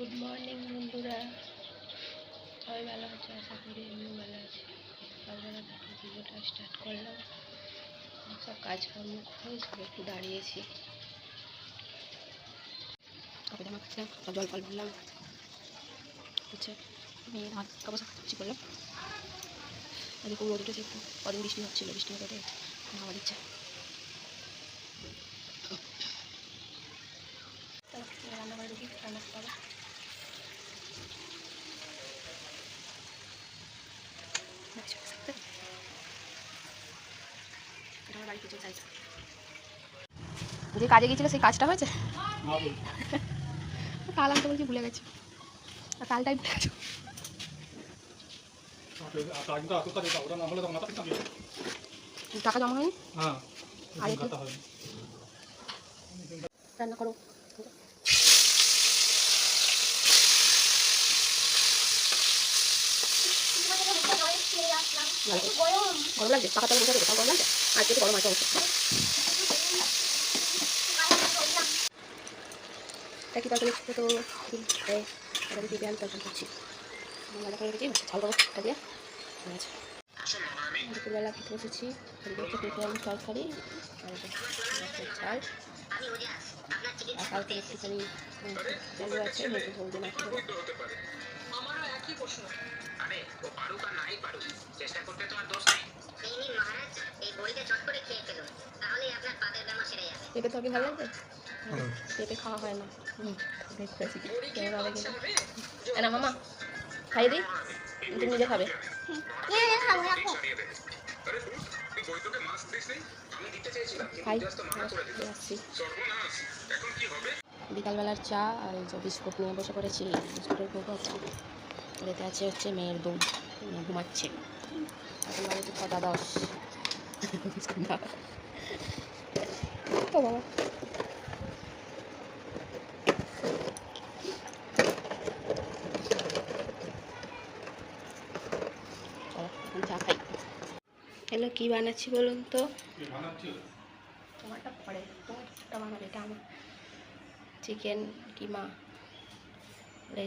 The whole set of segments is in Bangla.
গুড মর্নিং বন্ধুরা। সবাই ভালো আছে? আশা করি আমিও ভালো আছি। সকালবেলা থেকে ভিডিওটা স্টার্ট করলাম। সব কাজকর্ম করে একটু দাঁড়িয়েছি। কাপড় জামা কাচলাম সব জল ফল ভরলাম। হচ্ছে মেয়ের হাত কাপড় সাফাচ্ছি করলাম। আজকে খুব রোদ উঠেছে একটু। কদিন বৃষ্টি হচ্ছিল, বৃষ্টি হতে হাওয়া দিচ্ছে। রান্না করে দেখি রান্না করতে যে কাজে গিয়েছিল সেই কাজটা হয়েছে? কাল আনতে বলছি ভুলে গেছি। আর কালটাই ভুলে গেছো টাকা জমা হয়নি? আর রান্না করো। গরম লাগছে পাকা তেলে রেখে গরম লাগছে আর একটু গরম আছে অবশ্য তা তরকারি দিয়ে পেঁয়াজ তরকারি করছি ভাজা করে রেখেছি ঝাল এটা দিয়ে আর কালকে একটুখানি আছে একই প্রশ্ন আরে ও পারুক আর নাই পারুক চেষ্টা করতে তো আর দোষ নেই। এই নিন মহারাজ এই বড়িটা চট করে খেয়ে ফেলুন তাহলেই আপনার পাতের বেমা সেরে যাবে। পেঁপে ভালো পেঁপে খাওয়া হয় না। হুম দেখতে আছি কেমন হবে কিন্তু না মামা। খাইয়ে দিই। তুমি নিজে খাবে। সারিয়ে দেবে আরে তুই তুই বৈদ্যকে দিস নি? আমি দিতে চেয়েছিলাম কিন্তু জাস্ট মানা করে দিল। আসছি। এখন কি হবে? বিকালবেলার চা আর বিস্কুট নিয়ে বসে পড়েছি বিস্কুটের ভোগ আছে হচ্ছে মেয়ের দুধ ঘুমাচ্ছে। এখন বাড়িতে ছটা দশ। তো বাবা। চা খাই। হ্যালো কী বানাচ্ছি বলুন তো? তোমারটা পরে তোমারটা বানাবে এটা আমার। চিকেন কিমা আর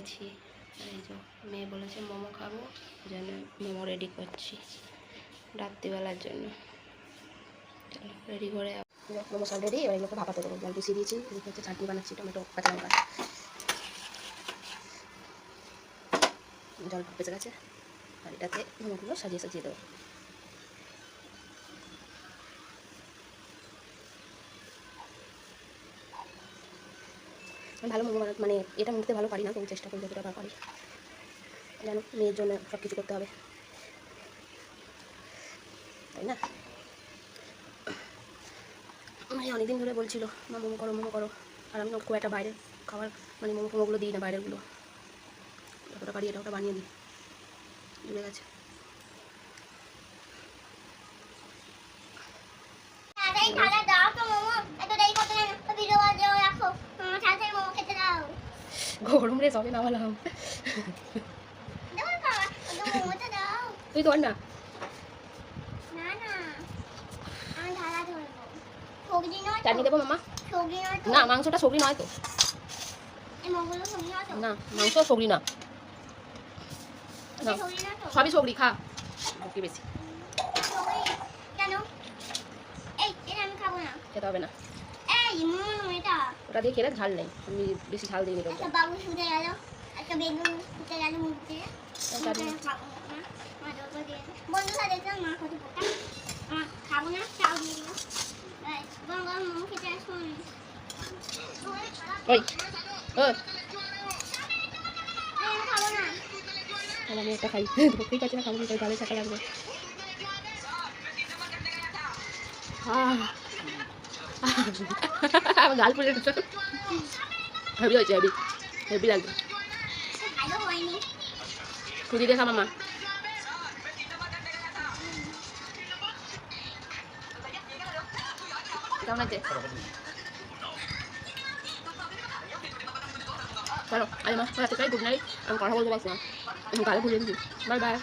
এই যে মেয়ে বলেছে মোমো খাব, যেন মোমো রেডি করছি রাত্রিবেলার জন্য। চলো রেডি করে মোমো সব রেডি এবার এগুলোকে ভাপাতে দেবো জল বসিয়ে দিয়েছি, এদিকে হচ্ছে চাটনি বানাচ্ছি, টমেটো, কাঁচা লঙ্কা। জল পেঁচে গেছে। আর এটাতে মোমোগুলো সাজিয়ে সাজিয়ে দেবো। ভালো মানে এটা মুখতে ভালো পারি না তবু চেষ্টা করি যতটা পারি। যেন মেয়ের জন্য সব কিছু করতে হবে। তাই না? মানে অনেকদিন ধরে বলছিল, মা, মোমো করো মোমো করো। আর আমি খুব একটা বাইরের খাবার মানে মোমো ফোমোগুলো দিই না বাইরেরগুলো। যতটা পারি এটা ওটা বানিয়ে দিই। জুড়ে গেছে থালা দাও তো মোমো এত দেরি করতে না তো ভিডিও বাজে রাখো মোমো তাড়াতাড়ি মোমো খেতে দাও গরম রে সবে নামালাম তুই কর না না সবজি চাটনি দেবো মামা সবজি মাংসটা সবজি নয় তো না মাংস সবরি না সবজি সবই সবরি খা বকি বেশি খেতে হবে না ওটা দিয়ে খেলে ঝাল নেই। আমি বেশি ঝাল দিইনি একটা বাবু শুতে গেল একটা বেগুন শুতে গেল মুখ দিয়ে। বন্ধুরা দেখলাম মা কত পোকা আমার খাব না চাও দিয়ে দিল গরম গরম মোমো খেতে আসুন ওই ওই। আমি খাব না। তাহলে আমি একটা খাই। ধরতেই পারছি না খাব তাই গালে লাগবে। আহ। আমার গাল গেছে। হেভি হয়েছে, হেভি। হেভি লাগবে ভালো খুঁজি দেখা মামা। কেমন আছে? চলো, আজ রাতে গুড নাইট আমি কথা বলতে পারছি না। গালে পুড়ে দিচ্ছি বাই বাই।